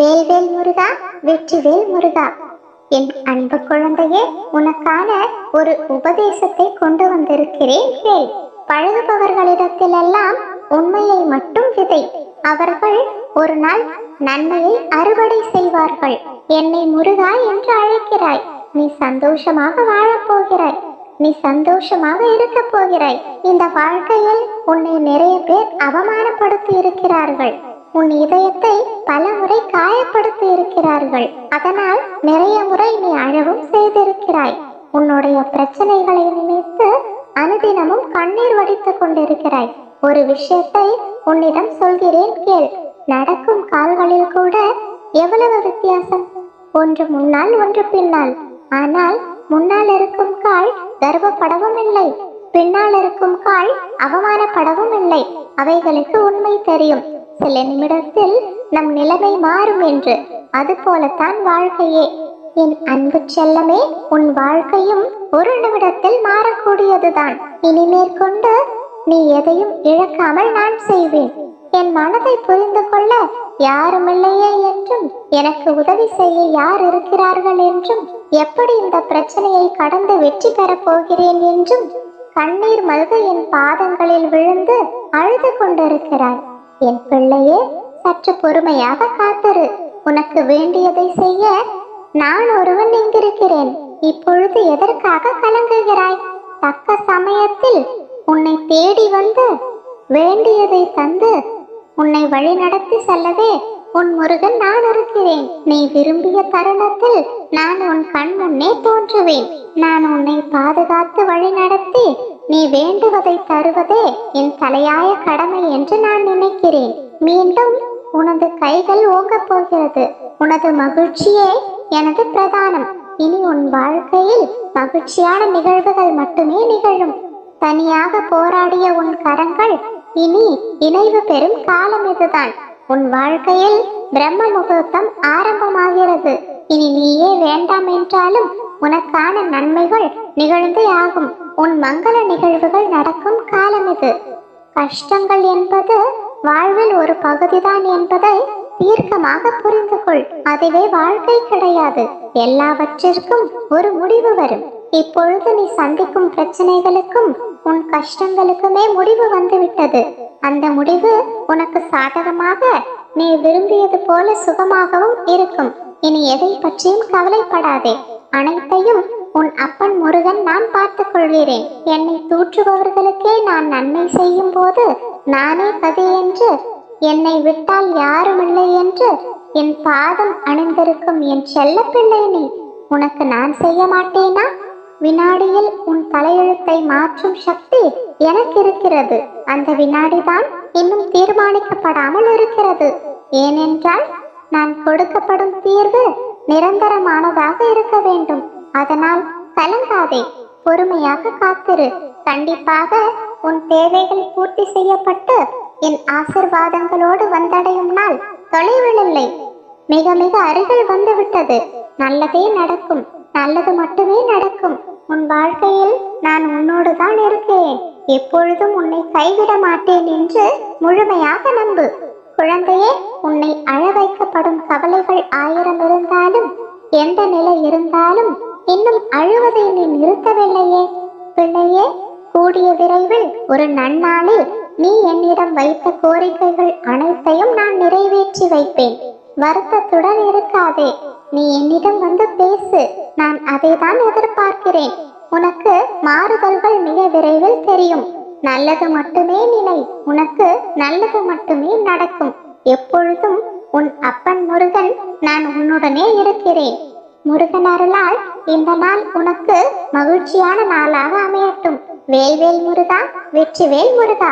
வேல்வேல் முருகா வெற்றிவேல் முருகா. என் அன்பு குழந்தையே உனக்கான ஒரு உபதேசத்தை கொண்டு வந்திருக்கிறேன் கேள். பழகுபவர்களிடத்திலெல்லாம் உண்மையை மட்டும் விதை. அவர்கள் ஒரு நாள் நன்மையை அறுவடை செய்வார்கள். என்னை முருகா என்று அழைக்கிறாய். நீ சந்தோஷமாக வாழப் போகிறாய். நீ சந்தோஷமாக இருக்க போகிறாய். இந்த வாழ்க்கையில் உன்னை நிறைய பேர் அவமானப்படுத்தி இருக்கிறார்கள். உன் இதயத்தை பல முறை காயப்படுத்தி இருக்கிறார்கள் அதனால் நிறைய முறை நீ அழவும் செய்திருக்கிறாய். உன்னுடைய பிரச்சனைகளை நினைத்து அனுதினமும் கண்ணீர் வடித்துக் கொண்டிருக்கிறாய். ஒரு விஷயத்தை உன்னிடம் சொல்கிறேன் கேள். நடக்கும் கால்களில் கூட எவ்வளவு வித்தியாசம்? ஒன்று முன்னால் ஒன்று பின்னால். ஆனால் முன்னால் இருக்கும் கால் கர்வப்படவும் இல்லை. பின்னால் இருக்கும் கால் அவமானப்படவும் இல்லை. அவைகளுக்கு உண்மை தெரியும். சில நிமிடத்தில் நம் நிலைமை மாறும் என்று. அது போலத்தான் வாழ்க்கையே. என் அன்பு செல்லமே உன் வாழ்க்கையும் ஒரு நிமிடத்தில் மாறக்கூடியதுதான். இனிமேற்கொண்டு நீ எதையும் இழக்காமல் நான் செய்வேன். என் மனதை புரிந்து கொள்ள யாருமில்லையே என்றும் எனக்கு உதவி செய்ய யார் இருக்கிறார்கள் என்றும் எப்படி இந்த பிரச்சனையை கடந்து வெற்றி பெறப் போகிறேன் என்றும் கண்ணீர் மல்க என் பாதங்களில் விழுந்து அழுது கொண்டிருக்கிறாய். என் பிள்ளையே சற்று பொறுமையாக காத்திரு. உனக்கு வேண்டியதை செய்ய நான் ஒருவன் இங்கிருக்கிறேன் இப்பொழுது எதற்காக கலங்குகிறாய்? தக்க சமயத்தில் உன்னை தேடி வந்து வேண்டியதை தந்து உன்னை வழிநடத்தி செல்லவே உன் முருகன் நான் இருக்கிறேன். நீ விரும்பிய தருணத்தில் நான் உன் கண் முன்னே தோன்றுவேன். நான் உன்னை பாதுகாத்து வழிநடத்தி நீ வேண்டுவதை தருவதே என் தலையாய கடமை என்று நான் நினைக்கிறேன். மீண்டும் உனது கைகள் ஓங்கப் போகிறது. உனது மகிழ்ச்சியே எனது பிரதானம். இனி உன் வாழ்க்கையில் மகிழ்ச்சியான நிகழ்வுகள் மட்டுமே நிகழும். தனியாக போராடிய உன் கரங்கள் இனி இணைவு பெறும் காலம் இதுதான். உன் வாழ்க்கையில் பிரம்ம முகூர்த்தம் ஆரம்பமாகிறது. இனி நீயே வேண்டாம் என்றாலும் உனக்கான நன்மைகள் நிகழ்ந்தே ஆகும். உன் மங்கள நிகழ்வுகள் நடக்கும் காலம் இது. கஷ்டங்கள் என்பது வாழ்வில் ஒரு பகுதிதான் என்பதை தீர்க்கமாக புரிந்து கொள் அதுவே வாழ்க்கை கிடையாது. எல்லாவற்றிற்கும் ஒரு முடிவு வரும். இப்பொழுது நீ சந்திக்கும் பிரச்சனைகளுக்கும் உன் கஷ்டங்களுக்குமே முடிவு வந்துவிட்டது. அந்த முடிவு உனக்கு சாதகமாக நீ விரும்பியது போல சுகமாகவும் இருக்கும். இனி எதை பற்றியும் கவலைப்படாதே. அனைத்தையும் உன் அப்பன் முருகன் நான் பார்த்துக் கொள்கிறேன். என்னை தூற்றுபவர்களுக்கே நான் நன்மை செய்யும் போது நானே கதி என்று என்னை விட்டால் யாருமில்லை என்று என் பாதம் அணிந்திருக்கும் என் செல்ல பிள்ளை நீ உனக்கு நான் செய்ய மாட்டேனா? வினாடியில் உன் தலையெழுத்தை மாற்றும் சக்தி எனக்கு இருக்கிறது. அந்த வினாடிதான் இன்னும் தீர்மானிக்கப்படாமல் இருக்கிறது. ஏனென்றால் நான் கொடுக்கப்படும் தீர்வு நிரந்தரமானதாக இருக்க வேண்டும். அதனால் கலங்காதே பொறுமையாக காத்திரு. கண்டிப்பாக உன் தேவைகள் பூர்த்தி செய்யப்பட்டு என் ஆசிர்வாதங்களோடு வந்தடையும் நாள் தொலைவில்லை மிக மிக அருகில் வந்துவிட்டது. நல்லதே நடக்கும். நல்லது மட்டுமே நடக்கும். உன் வாழ்க்கையில் நான் உன்னோடு தான் இருக்கேன். எப்பொழுதும் உன்னை கைவிட மாட்டேன் என்று முழுமையாக நம்பு. குழந்தையே உன்னை அழ வைக்கப்படும் கவலைகள் ஆயிரம் இருந்தாலும் எந்த நிலை இருந்தாலும் இன்னும் அழுவதை நீ நிறுத்தவில்லையே. பிள்ளையே கூடிய விரைவில் ஒரு நன்னாளில் நீ என்னிடம் வைத்த கோரிக்கைகள் அனைத்தையும் நான் நிறைவேற்றி வைப்பேன். வருத்தத்துடன் இருக்காதே. நீ என்னிடம் வந்து பேசு. நான் அதை தான் எதிர்பார்க்கிறேன். உனக்கு மாறுதல்கள் மிக விரைவில் தெரியும். நல்லது மட்டுமே நினை உனக்கு நல்லது மட்டுமே நடக்கும். எப்பொழுதும் உன் அப்பன் முருகன் நான் உன்னுடனே இருக்கிறேன். முருகன் அருளால் இந்த நாள் உனக்கு மகிழ்ச்சியான நாளாக அமையட்டும். வேல்வேல் முருகா வெற்றிவேல் முருகா.